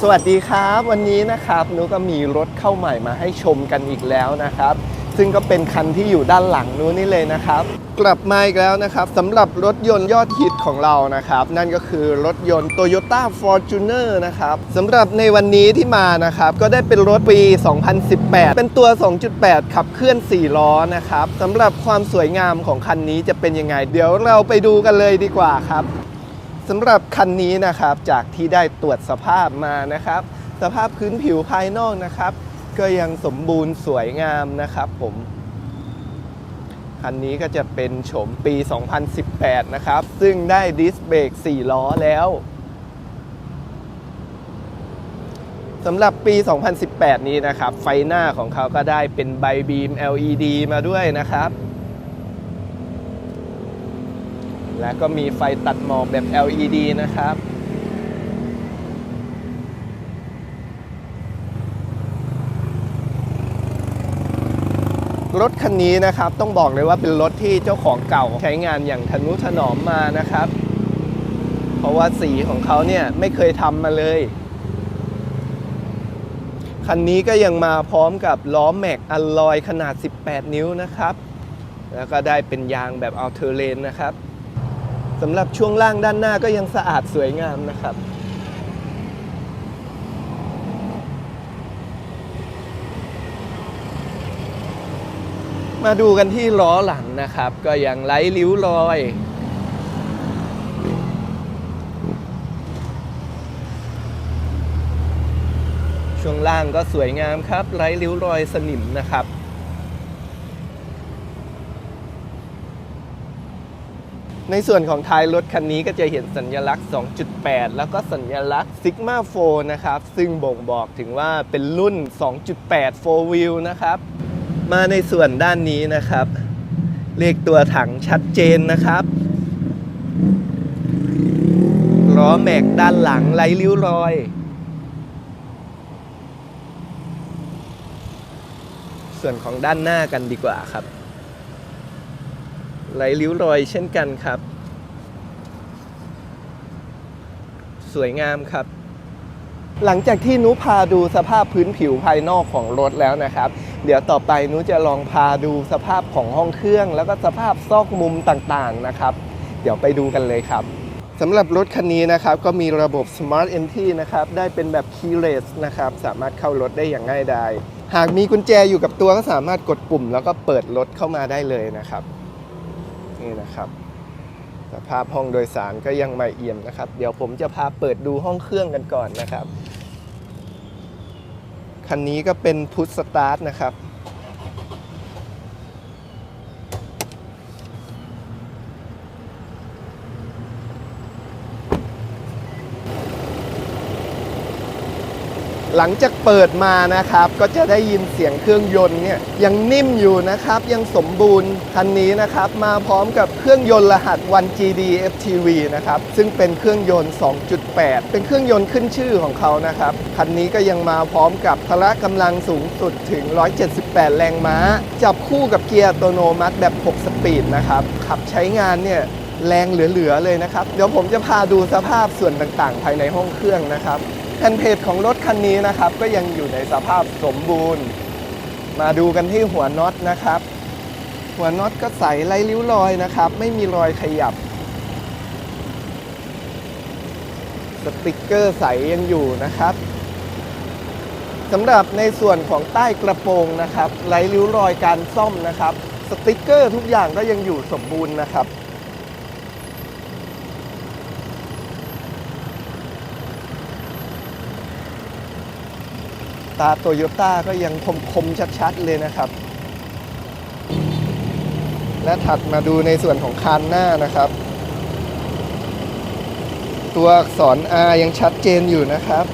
สวัสดีครับวันนี้นะครับนุก็มีรถเข้าใหม่มาให้ชมกันอีกแล้วนะครับ ซึ่งก็เป็นคันที่อยู่ด้านหลังนู้นนี่เลยนะครับ กลับมาอีกแล้วนะครับสำหรับรถยนต์ยอดฮิตของเรานะครับ นั่นก็คือรถยนต์ Toyota Fortuner นะครับสำหรับในวันนี้ที่มานะครับ ก็ได้เป็นรถปี 2018 เป็นตัว 2.8 ขับเคลื่อน 4 ล้อนะครับสำหรับความสวยงามของคันนี้จะเป็นยังไง เดี๋ยวเราไปดูกันเลยดีกว่าครับ สำหรับคันนี้นะครับจากที่ได้ตรวจสภาพมานะครับ สภาพพื้นผิวภายนอกนะครับ ก็ยังสมบูรณ์สวยงามนะครับผมคันนี้ก็จะเป็นโฉมปี 2018 นะครับ ซึ่งได้ดิสเบรก4 ล้อแล้วสำหรับปี 2018 นี้นะครับ ไฟหน้าของเขาก็ได้เป็นใบบีม LED มาด้วยนะครับ และก็มีไฟตัดหมอกแบบ LED นะครับ รถคันนี้นะครับต้องบอกเลยว่าเป็นรถที่เจ้าของเก่าใช้งานอย่างทนุถนอมมานะครับ เพราะว่าสีของเขาเนี่ยไม่เคยทำมาเลยคันนี้ก็ยังมาพร้อมกับล้อแม็กอลลอยขนาด 18 นิ้วนะครับ แล้วก็ได้เป็นยางแบบอัลเทอร์เลนนะครับ สำหรับช่วงล่างด้านหน้าก็ยังสะอาดสวยงามนะครับมาดูกันที่ล้อหลังนะครับ ก็ยังไร้ริ้วรอย ช่วงล่างก็สวยงามครับ ไร้ริ้วรอยสนิมนะครับ ในส่วนของท้ายรถคันนี้ก็จะเห็นสัญลักษณ์ 2.8 แล้วก็สัญลักษณ์ Sigma 4 นะครับ ซึ่งบ่งบอกถึงว่าเป็นรุ่น 2.8 4 wheel นะครับ มาในส่วนด้านนี้นะครับ เลขตัวถังชัดเจนนะครับล้อแม็กด้านหลังไร้ริ้วรอย ส่วนของด้านหน้ากันดีกว่าครับ ไหลริ้วรอยเช่นกันครับ สวยงามครับ หลังจากที่นุพาดูสภาพพื้นผิวภายนอกของรถแล้วนะครับ เดี๋ยวต่อไปนุจะลองพาดูสภาพของห้องเครื่อง แล้วก็สภาพซอกมุมต่างๆนะครับ เดี๋ยวไปดูกันเลยครับสำหรับรถคันนี้นะครับก็มีระบบ Smart Entry นะครับได้เป็นแบบ Keyless นะครับสามารถเข้ารถได้อย่างง่ายดายหากมีกุญแจอยู่กับตัวก็สามารถกดปุ่ม แล้วก็เปิดรถเข้ามาได้เลยนะครับ นี่นะครับสภาพห้องโดยสารก็ยังไม่เอี่ยมนะครับ เดี๋ยวผมจะพาเปิดดูห้องเครื่องกันก่อนนะครับ คันนี้ก็เป็นพุทสตาร์ทนะครับ หลังจากเปิดมานะครับ ก็จะได้ยินเสียงเครื่องยนต์เนี่ยยังนิ่มอยู่นะครับ ยังสมบูรณ์คันนี้นะครับ มาพร้อมกับเครื่องยนต์รหัส 1GD FTV นะครับ ซึ่งเป็นเครื่องยนต์ 2.8 เป็นเครื่องยนต์ขึ้นชื่อของเขานะครับ คันนี้ก็ยังมาพร้อมกับพละกำลังสูงสุดถึง 178 แรงม้า จับคู่กับเกียร์อัตโนมัติแบบ 6 สปีดนะครับ ขับใช้งานเนี่ยแรงเหลือ ๆ เลยนะครับ เดี๋ยวผมจะพาดูสภาพส่วนต่างๆ ภายในห้องเครื่องนะครับ แผ่นเพจของรถคันนี้นะครับ ก็ยังอยู่ในสภาพสมบูรณ์ มาดูกันที่หัวน็อตนะครับ หัวน็อตก็ใสไร้ริ้วรอยนะครับ ไม่มีรอยขยับ สติกเกอร์ใสยังอยู่นะครับสำหรับในส่วนของใต้กระโปรงนะครับไร้ริ้วรอยการซ่อมนะครับ สติกเกอร์ทุกอย่างก็ยังอยู่สมบูรณ์นะครับ ตาโตโยต้าก็ยังคมคมๆชัดๆเลยนะครับ และถัดมาดูในส่วนของคานหน้านะครับ ตัวอักษร R ยังชัดเจนอยู่นะครับ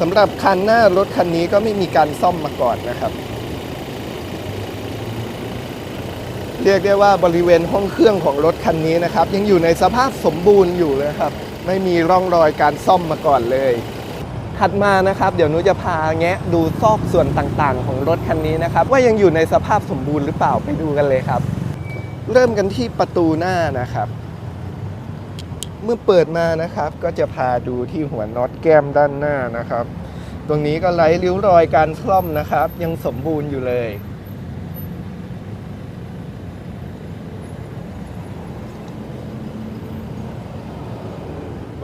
สำหรับคันหน้ารถคันนี้ก็ไม่มีการซ่อมมาก่อนนะครับ เรียกได้ว่าบริเวณห้องเครื่องของรถคันนี้นะครับ ยังอยู่ในสภาพสมบูรณ์อยู่เลยครับ ไม่มีร่องรอยการซ่อมมาก่อนเลย ถัดมานะครับ เดี๋ยวหนุจะพาแงะดูซอกส่วนต่างๆ ของรถคันนี้นะครับ ว่ายังอยู่ในสภาพสมบูรณ์หรือเปล่าไปดูกันเลยครับ เริ่มกันที่ประตูหน้านะครับ เมื่อเปิดมานะครับ ก็จะพาดูที่หัวน็อตแก้มด้านหน้านะครับ ตรงนี้ก็ไร้ริ้วรอยการซ่อมนะครับ ยังสมบูรณ์อยู่เลย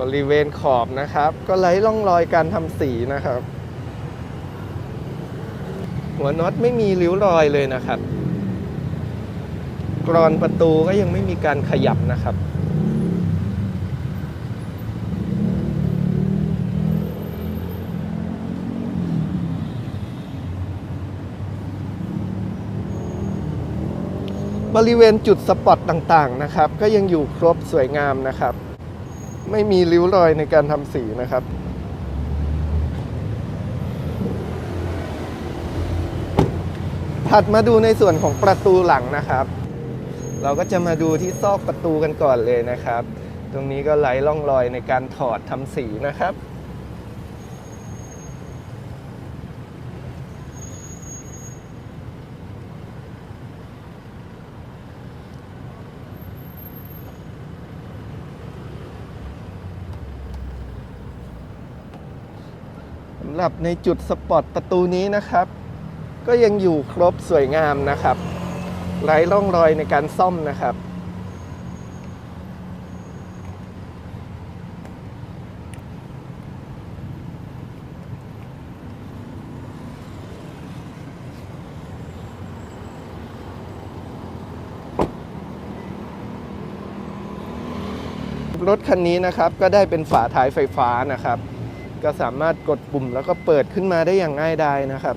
บริเวณขอบนะครับ ก็ไร้ร่องรอยการทำสีนะครับ หัวน็อตไม่มีริ้วรอยเลยนะครับ กรอนประตูก็ยังไม่มีการขยับนะครับบริเวณจุดสปอตต่างๆนะครับ ก็ยังอยู่ครบสวยงามนะครับ ไม่มีริ้วรอยในการทำสีนะครับ ถัดมาดูในส่วนของประตูหลังนะครับ เราก็จะมาดูที่ซอกประตูกันก่อนเลยนะครับ ตรงนี้ก็ไร้ร่องรอยในการถอดทำสีนะครับำหรับในจุดสปอตประตูนี้นะครับ ก็ยังอยู่ครบสวยงามนะครับไร้ร่องรอยในการซ่อมนะครับรถคันนี้นะครับก็ได้เป็นฝาท้ายไฟฟ้านะครับ ก็สามารถกดปุ่มแล้วก็เปิดขึ้นมาได้อย่างง่ายดายนะครับ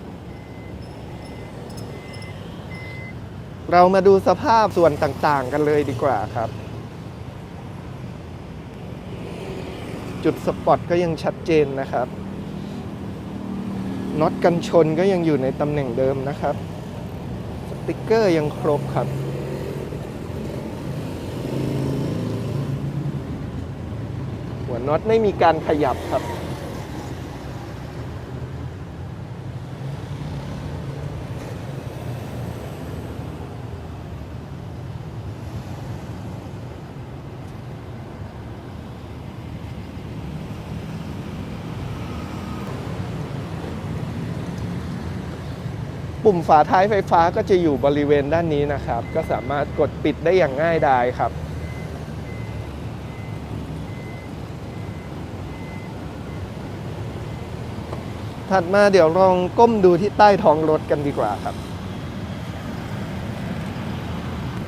เรามาดูสภาพส่วนต่างๆ กันเลยดีกว่าครับ จุดสปอตก็ยังชัดเจนนะครับน็อตกันชนก็ยังอยู่ในตำแหน่งเดิมนะครับ สติกเกอร์ยังครบครับ หัวน็อตไม่มีการขยับครับ ปุ่มฝาท้ายไฟฟ้าก็จะอยู่บริเวณด้านนี้นะครับ ก็สามารถกดปิดได้อย่างง่ายดายครับ ถัดมาเดี๋ยวลองก้มดูที่ใต้ท้องรถกันดีกว่าครับ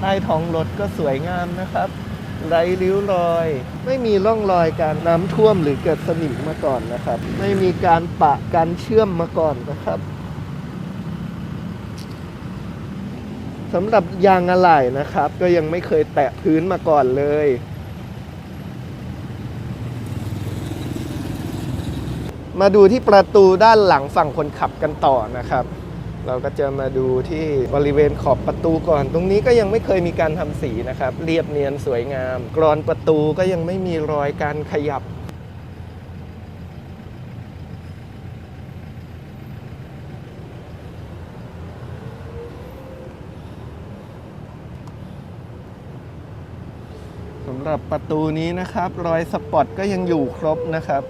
ใต้ท้องรถก็สวยงามนะครับไร้ริ้วรอย ไม่มีร่องรอยการน้ำท่วมหรือเกิดสนิมมาก่อนนะครับ ไม่มีการปะการเชื่อมมาก่อนนะครับ สำหรับยางอะไหล่นะครับ ก็ยังไม่เคยแตะพื้นมาก่อนเลย มาดูที่ประตูด้านหลังฝั่งคนขับกันต่อนะครับ เราก็จะมาดูที่บริเวณขอบประตูก่อน ตรงนี้ก็ยังไม่เคยมีการทำสีนะครับ เรียบเนียนสวยงาม กรอนประตูก็ยังไม่มีรอยการขยับับประตูนี้นะครับ รอยสปอตก็ยังอยู่ครบนะครับ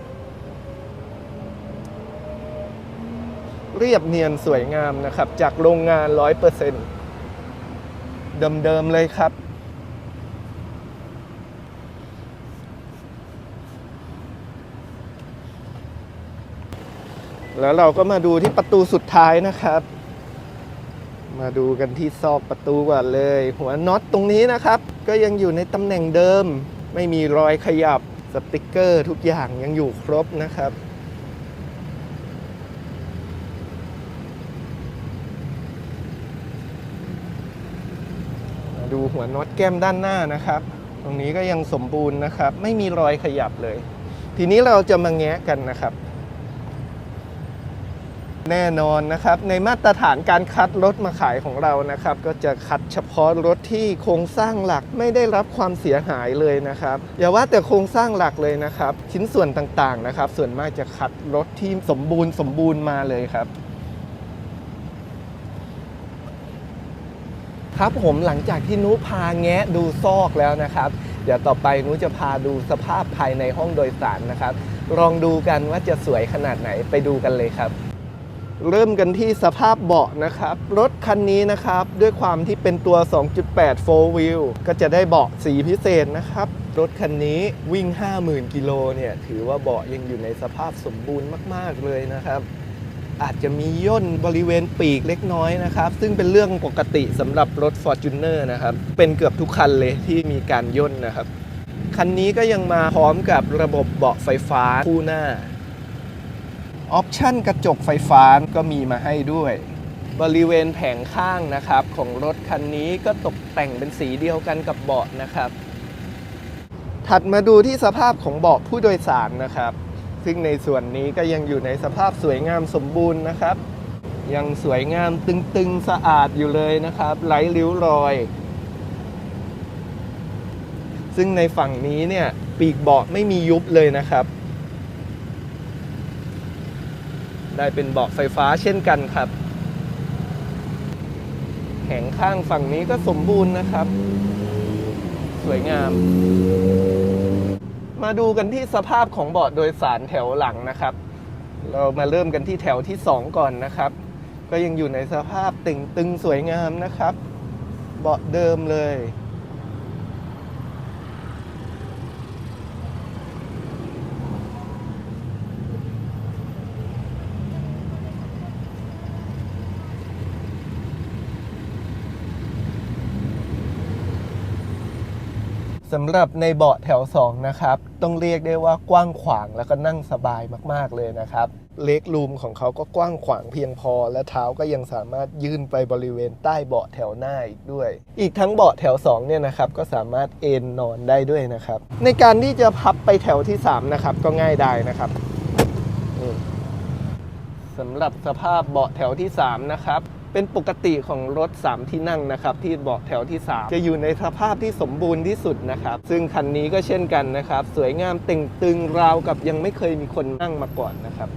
เรียบเนียนสวยงามนะครับ จากโรงงาน 100%เดิมๆเลยครับแล้วเราก็มาดูที่ประตูสุดท้ายนะครับ มาดูกันที่ซอกประตูก่อนเลย หัวน็อตตรงนี้นะครับ ก็ยังอยู่ในตำแหน่งเดิม ไม่มีรอยขยับสติกเกอร์ทุกอย่างยังอยู่ครบนะครับมาดูหัวน็อตแก้มด้านหน้านะครับ ตรงนี้ก็ยังสมบูรณ์นะครับ ไม่มีรอยขยับเลย ทีนี้เราจะมาแงะกันนะครับ แน่นอนนะครับในมาตรฐานการคัดรถมาขายของเรานะครับ ก็จะคัดเฉพาะรถที่โครงสร้างหลักไม่ได้รับความเสียหายเลยนะครับอย่าว่าแต่โครงสร้างหลักเลยนะครับ ชิ้นส่วนต่างๆนะครับ ส่วนมากจะคัดรถที่สมบูรณ์สมบูรณ์มาเลยครับครับผมหลังจากที่นุพาแงะดูซอกแล้วนะครับ เดี๋ยวต่อไปนุจะพาดูสภาพภายในห้องโดยสารนะครับ ลองดูกันว่าจะสวยขนาดไหนไปดูกันเลยครับ เริ่มกันที่สภาพเบาะนะครับ รถคันนี้นะครับ ด้วยความที่เป็นตัว 2.8 4 wheel ก็จะได้เบาะสีพิเศษนะครับ รถคันนี้วิ่ง 50,000 กิโลเนี่ย ถือว่าเบาะยังอยู่ในสภาพสมบูรณ์มาก ๆ เลยนะครับ อาจจะมีย่นบริเวณปีกเล็กน้อยนะครับ ซึ่งเป็นเรื่องปกติสำหรับรถ Fortuner นะครับ เป็นเกือบทุกคันเลยที่มีการย่นนะครับ คันนี้ก็ยังมาพร้อมกับระบบเบาะไฟฟ้าคู่หน้า ออปชั่นกระจกไฟฟ้าก็มีมาให้ด้วย บริเวณแผงข้างนะครับ ของรถคันนี้ก็ตกแต่งเป็นสีเดียวกันกับเบาะนะครับ ถัดมาดูที่สภาพของเบาะผู้โดยสารนะครับ ซึ่งในส่วนนี้ก็ยังอยู่ในสภาพสวยงามสมบูรณ์นะครับ ยังสวยงามตึงๆสะอาดอยู่เลยนะครับไร้ริ้วรอย ซึ่งในฝั่งนี้เนี่ยปีกเบาะไม่มียุบเลยนะครับ ได้เป็นเบาะไฟฟ้าเช่นกันครับแผงข้างฝั่งนี้ก็สมบูรณ์นะครับ สวยงาม มาดูกันที่สภาพของเบาะโดยสารแถวหลังนะครับ เรามาเริ่มกันที่แถวที่ 2 ก่อนนะครับ ก็ยังอยู่ในสภาพตึงตึงสวยงามนะครับ เบาะเดิมเลยำหรับในเบาะแถว 2 นะครับ ต้องเรียกได้ว่ากว้างขวางแล้วก็นั่งสบายมาก ๆ เลยนะครับเล็กรูมของเขาก็กว้างขวางเพียงพอ และเท้าก็ยังสามารถยื่นไปบริเวณใต้เบาะแถวหน้าอีกด้วย อีกทั้งเบาะแถว 2 เนี่ยนะครับ ก็สามารถเอนนอนได้ด้วยนะครับ ในการที่จะพับไปแถวที่ 3 นะครับ ก็ง่ายได้นะครับสำหรับสภาพเบาะแถวที่ 3 นะครับ เป็นปกติของรถ 3 ที่นั่งนะครับ ที่เบาะแถวที่ 3 จะอยู่ในสภาพที่สมบูรณ์ที่สุดนะครับ ซึ่งคันนี้ก็เช่นกันนะครับ สวยงามเต่งตึงราวกับยังไม่เคยมีคนนั่งมาก่อนนะครับ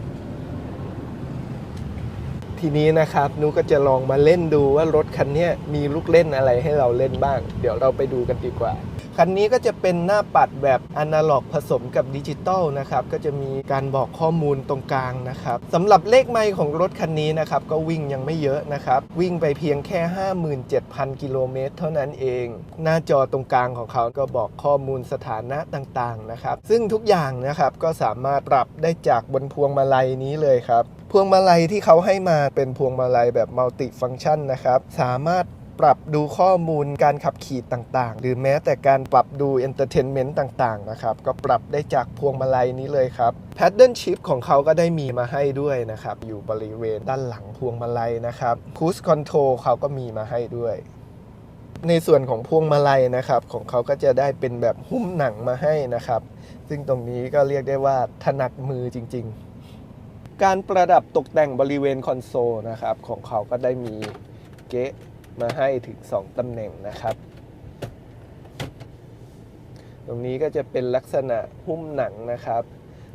ทีนี้นะครับนุก็จะลองมาเล่นดูว่ารถคันนี้มีลูกเล่นอะไรให้เราเล่นบ้าง เดี๋ยวเราไปดูกันดีกว่า คันนี้ก็จะเป็นหน้าปัดแบบอนาล็อกผสมกับดิจิตอลนะครับ ก็จะมีการบอกข้อมูลตรงกลางนะครับสำหรับเลขไมล์ของรถคันนี้นะครับก็วิ่งยังไม่เยอะนะครับ วิ่งไปเพียงแค่ 57,000 กิโลเมตรเท่านั้นเอง หน้าจอตรงกลางของเขาก็บอกข้อมูลสถานะต่างๆนะครับ ซึ่งทุกอย่างนะครับก็สามารถปรับได้จากบนพวงมาลัยนี้เลยครับ พวงมาลัยที่เขาให้มาเป็นพวงมาลัยแบบมัลติฟังชันนะครับ สามารถปรับดูข้อมูลการขับขี่ต่างๆ หรือแม้แต่การปรับดูเอนเตอร์เทนเมนต์ต่างๆ นะครับ ก็ปรับได้จากพวงมาลัยนี้เลยครับแพดเดิลชิพของเขาก็ได้มีมาให้ด้วยนะครับ อยู่บริเวณด้านหลังพวงมาลัยนะครับคูสคอนโทรเขาก็มีมาให้ด้วย ในส่วนของพวงมาลัยนะครับ ของเขาก็จะได้เป็นแบบหุ้มหนังมาให้นะครับ ซึ่งตรงนี้ก็เรียกได้ว่าถนัดมือจริง ๆ การประดับตกแต่งบริเวณคอนโซลนะครับ ของเขาก็ได้มีเก๊ะมาให้ถึง 2ตำแหน่งนะครับ ตรงนี้ก็จะเป็นลักษณะหุ้มหนังนะครับ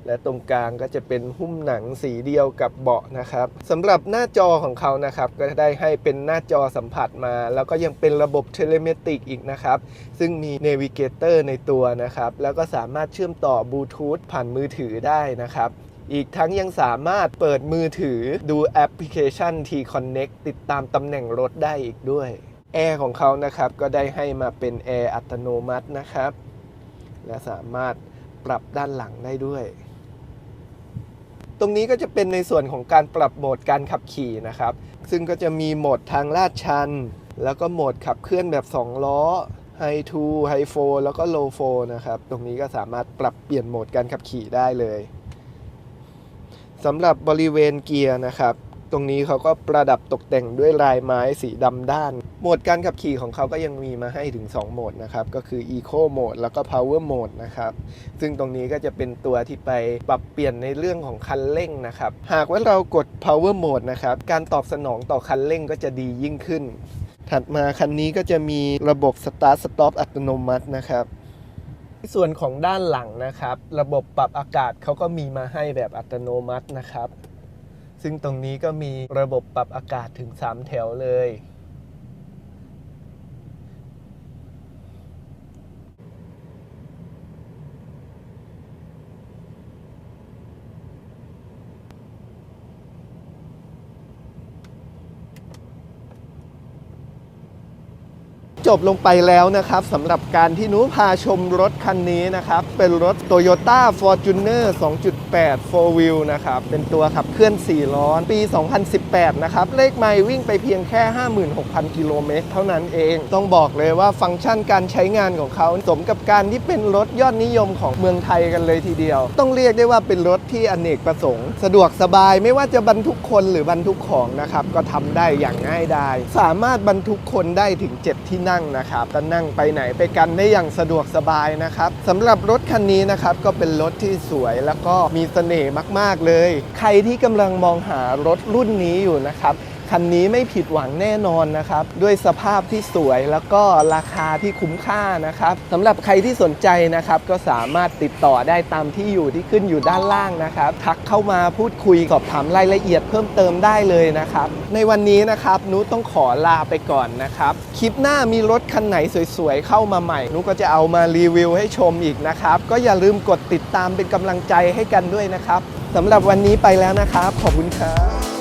และตรงกลางก็จะเป็นหุ้มหนังสีเดียวกับเบาะนะครับสำหรับหน้าจอของเขานะครับ ก็ได้ให้เป็นหน้าจอสัมผัสมา แล้วก็ยังเป็นระบบเทเลเมติกอีกนะครับ ซึ่งมีเนวิเกเตอร์ในตัวนะครับ แล้วก็สามารถเชื่อมต่อบลูทูธผ่านมือถือได้นะครับ อีกทั้งยังสามารถเปิดมือถือดูแอปพลิเคชัน T-Connect ติดตามตำแหน่งรถได้อีกด้วย แอร์ของเขานะครับ ก็ได้ให้มาเป็นแอร์อัตโนมัตินะครับ และสามารถปรับด้านหลังได้ด้วย ตรงนี้ก็จะเป็นในส่วนของการปรับโหมดการขับขี่นะครับ ซึ่งก็จะมีโหมดทางลาดชัน แล้วก็โหมดขับเคลื่อนแบบ 2 ล้อ High 2 High 4แล้วก็ Low 4นะครับ ตรงนี้ก็สามารถปรับเปลี่ยนโหมดการขับขี่ได้เลย สำหรับบริเวณเกียร์นะครับ ตรงนี้เขาก็ประดับตกแต่งด้วยลายไม้สีดำด้าน โหมดการขับขี่ของเขาก็ยังมีมาให้ถึง 2 โหมดนะครับ ก็คือ Eco Mode แล้วก็ Power Mode นะครับ ซึ่งตรงนี้ก็จะเป็นตัวที่ไปปรับเปลี่ยนในเรื่องของคันเร่งนะครับ หากว่าเรากด Power Mode นะครับ การตอบสนองต่อคันเร่งก็จะดียิ่งขึ้น ถัดมาคันนี้ก็จะมีระบบ Start Stop อัตโนมัตินะครับ ส่วนของด้านหลังนะครับ ระบบปรับอากาศเขาก็มีมาให้แบบอัตโนมัตินะครับ ซึ่งตรงนี้ก็มีระบบปรับอากาศถึง 3 แถวเลย จบลงไปแล้วนะครับสำหรับการที่หนูพาชมรถคันนี้นะครับ เป็นรถ Toyota Fortuner 2.8 4 wheel นะครับ เป็นตัวขับเคลื่อน 4 ล้อปี 2018 นะครับ เลขไมล์วิ่งไปเพียงแค่ 56,000 กิโลเมตรเท่านั้นเอง ต้องบอกเลยว่าฟังก์ชันการใช้งานของเขาสมกับการที่เป็นรถยอดนิยมของเมืองไทยกันเลยทีเดียว ต้องเรียกได้ว่าเป็นรถที่อเนกประสงค์ สะดวกสบายไม่ว่าจะบรรทุกคนหรือบรรทุกของนะครับก็ทำได้อย่างง่ายดายสามารถบรรทุกคนได้ถึง 7 ที่นั่งนั่งนะครับก็นั่งไปไหนไปกันได้อย่างสะดวกสบายนะครับสำหรับรถคันนี้นะครับก็เป็นรถที่สวยแล้วก็มีเสน่ห์มาก ๆ เลย ใครที่กำลังมองหารถรุ่นนี้อยู่นะครับ คันนี้ไม่ผิดหวังแน่นอนนะครับ ด้วยสภาพที่สวยแล้วก็ราคาที่คุ้มค่านะครับสำหรับใครที่สนใจนะครับ ก็สามารถติดต่อได้ตามที่อยู่ที่ขึ้นอยู่ด้านล่างนะครับ ทักเข้ามาพูดคุยสอบถามรายละเอียดเพิ่มเติมได้เลยนะครับ ในวันนี้นะครับนุต้องขอลาไปก่อนนะครับ คลิปหน้ามีรถคันไหนสวยๆเข้ามาใหม่ นุก็จะเอามารีวิวให้ชมอีกนะครับ ก็อย่าลืมกดติดตามเป็นกำลังใจให้กันด้วยนะครับสำหรับวันนี้ไปแล้วนะครับ ขอบคุณครับ